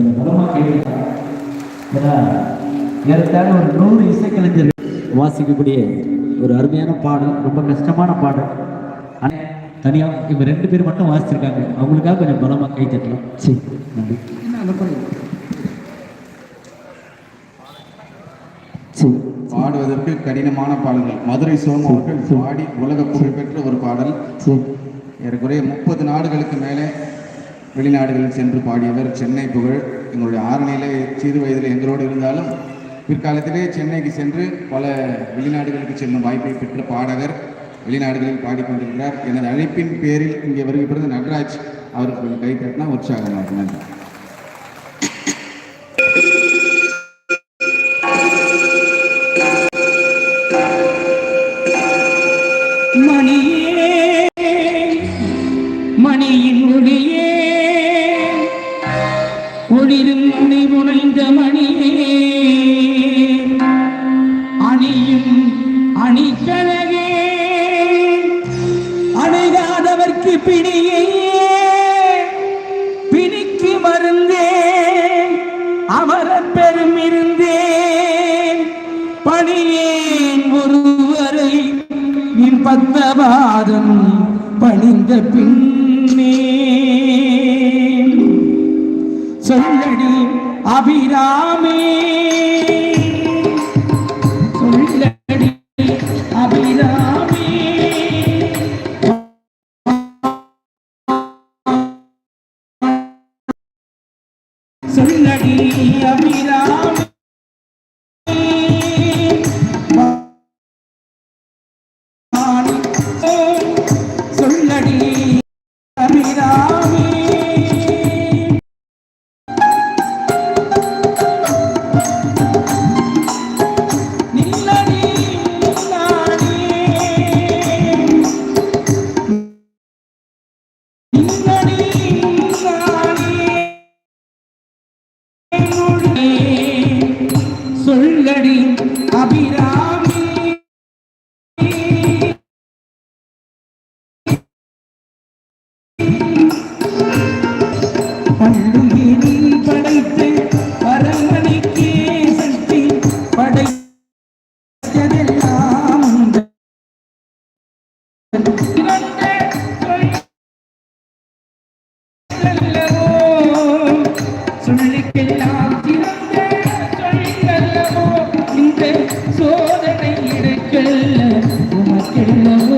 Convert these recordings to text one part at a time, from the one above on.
கொஞ்சம் பலமாக ஏன்னா ஏறத்தாழ ஒரு நூறு இசைக்கலைஞர்கள் வாசிக்கக்கூடிய ஒரு அருமையான பாடல் ரொம்ப கஷ்டமான பாடல். ஆனால் தனியாக இவங்க ரெண்டு பேர் மட்டும் வாசிச்சிருக்காங்க. அவங்களுக்காக கொஞ்சம் பலமாக கை தட்டலாம். சரி நன்றி. பாடுவதற்கு கடினமான பாடல்கள். மதுரை சோமு அவர்கள் பாடி உலக புகழ்பெற்ற ஒரு பாடல். ஏறக்குறைய முப்பது நாடுகளுக்கு மேலே வெளிநாடுகளில் சென்று பாடியவர் சென்னை புகழ். எங்களுடைய ஆரணியிலே சிறு வயதில் எங்களோடு இருந்தாலும் பிற்காலத்திலே சென்னைக்கு சென்று பல வெளிநாடுகளுக்கு செல்லும் வாய்ப்பை பெற்ற பாடகர் வெளிநாடுகளில் பாடிக்கொண்டிருக்கிறார். எனது அழைப்பின் பேரில் இங்கே வருகை பிறந்த நட்ராஜ் அவருக்கு கை தட்டினா உற்சாகமாக நன்றி. பிணியே பிணிக்கு மருந்தே அமர பெரும் இருந்தேன் பணியேன் ஒருவரை நின் பத்தபாதம் பணிந்த பின்னே. சொல்லடி அபிராம Gracias.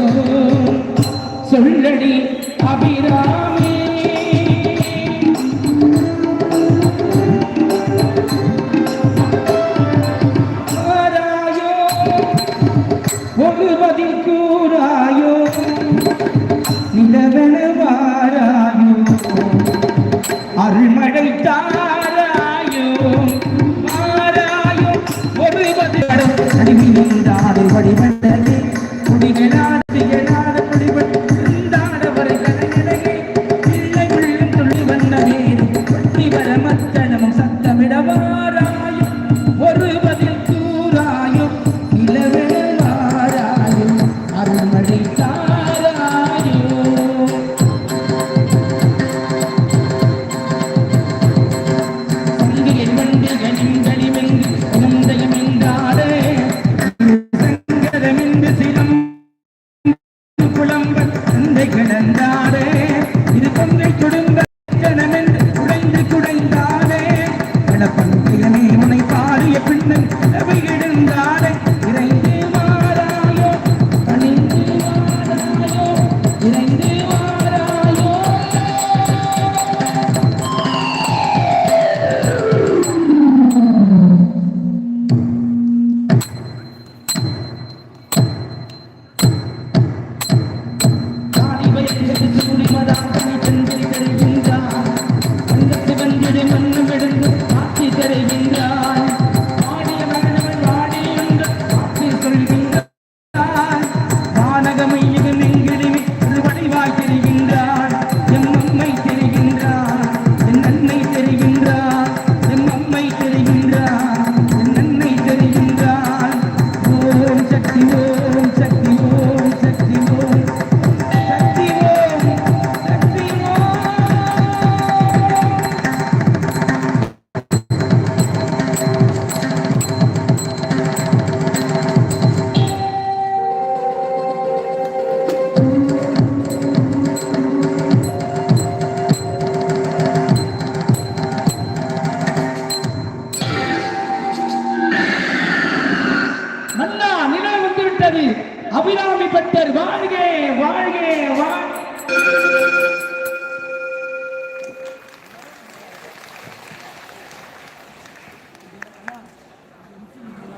என்றாரே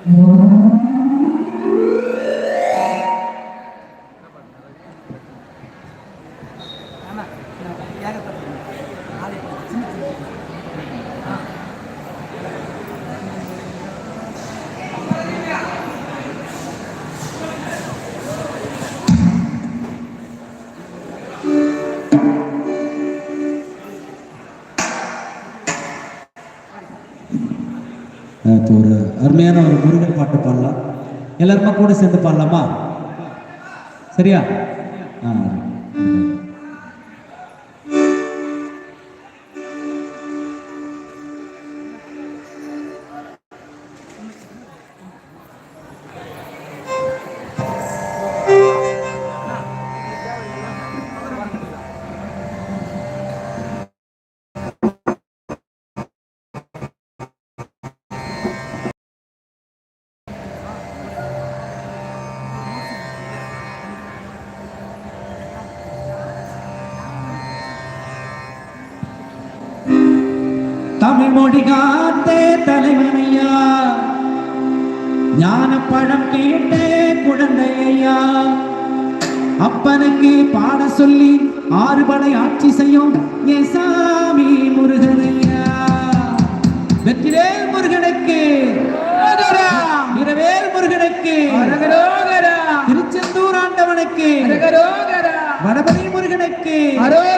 我 அடுத்து ஒரு அருமையான ஒரு முருகன் பாட்டு பாடலாம். எல்லாருமா கூட சேர்ந்து பாடலாமா? சரியா? ஆ தமிழ் மொழி காத்தே தலைவனையா. ஞான பழம் கேட்டே குழந்தையா அப்பனுக்கு பாட சொல்லி ஆறு படை ஆட்சி செய்யும் என் சாமி முருகனையா. வெற்றிவேல் முருகனுக்கு. இரவேல் முருகனுக்கு. திருச்செந்தூர் ஆண்டவனுக்கு. வடபதி முருகனுக்கு. அரோகரா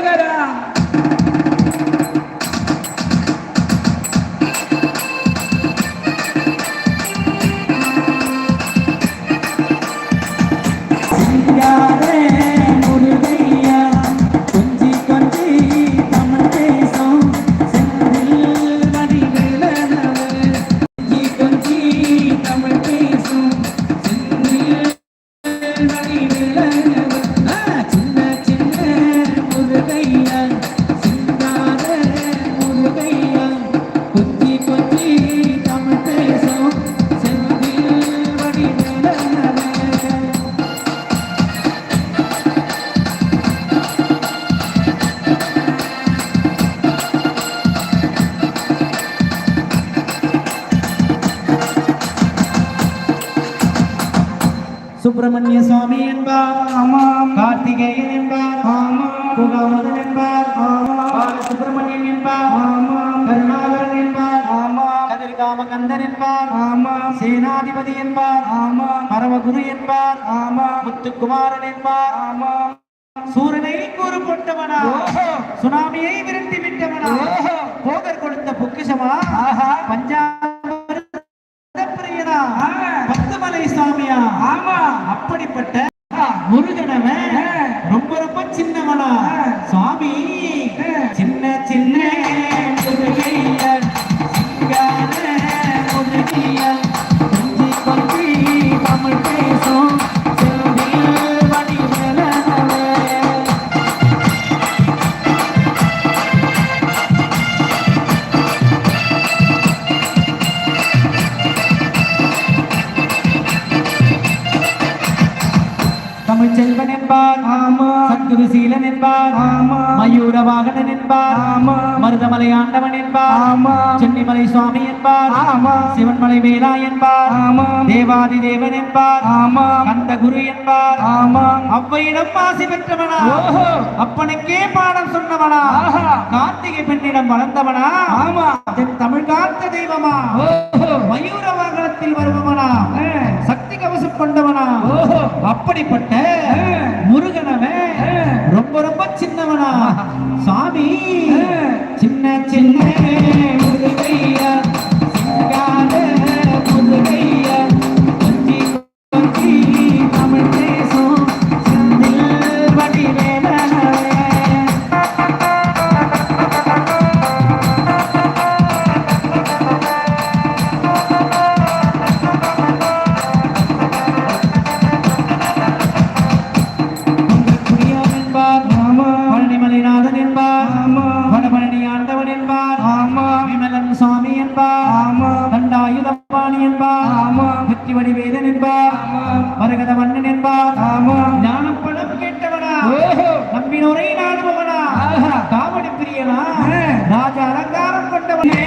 சுப்பிரமணிய சுவாமி என்பார். ஆமாம். கார்த்திகேயன் என்பார். ஆமாம். குகாமதன் என்பார். ஆமாம். பாலசுப்பிரமணியன் என்பார். ஆமாம். கருணாகரன் என்பார். ஆமாம். கதிர்காம கந்தன் என்பார். ஆமாம். சேனாதிபதி என்பார். ஆமாம். பரமகுரு என்பார். ஆமாம். முத்துக்குமாரன் என்பார். ஆமாம். சூரனை கூறு போட்டவனா? சுனாமியை விரட்டி விட்டவனா? போகர் கொடுத்த பொக்கிஷமா? பஞ்சாப பிரியனா பத்துமலை சாமியா ஆமா. அப்படிப்பட்ட முருகனவன் ரொம்ப ரொம்ப சின்னவனா. சுவாமி என்பார். சத்குரு சீலன் என்பார். மயூர வாகனன் என்பார். மருதமலை ஆண்டவன் என்பார். சென்னிமலை சுவாமி என்பார். சிவன்மலை வேலா என்பார். தேவாதி தேவன் என்பார். கந்த குரு என்பார். அவ்வையிடம் ஆசி பெற்றவனா? அப்பனுக்கே பாடம் சொன்னவனா? கார்த்திகை பெண்ணிடம் வளர்ந்தவனா? ஆமா. தென் தமிழ் காத்த தெய்வமா? மயூர வாகனத்தில் வருபவனா? சக்தி கவசம் கொண்டவனா? அப்படிப்பட்ட முருகனவே ரொம்ப ரொம்ப சின்னவனா. சாமி. சின்ன சின்ன. தண்டாயுதபாணி என்பார் ஆமா பக்தி வடிவேதன் என்பார் மரகத மன்னன் என்பார் ஆமா ஞானப்படம் கேட்டவனா நம்பினோரை நாடுபவனா காவடி பிரியனா ராஜ அலங்காரம் கொண்டவனே.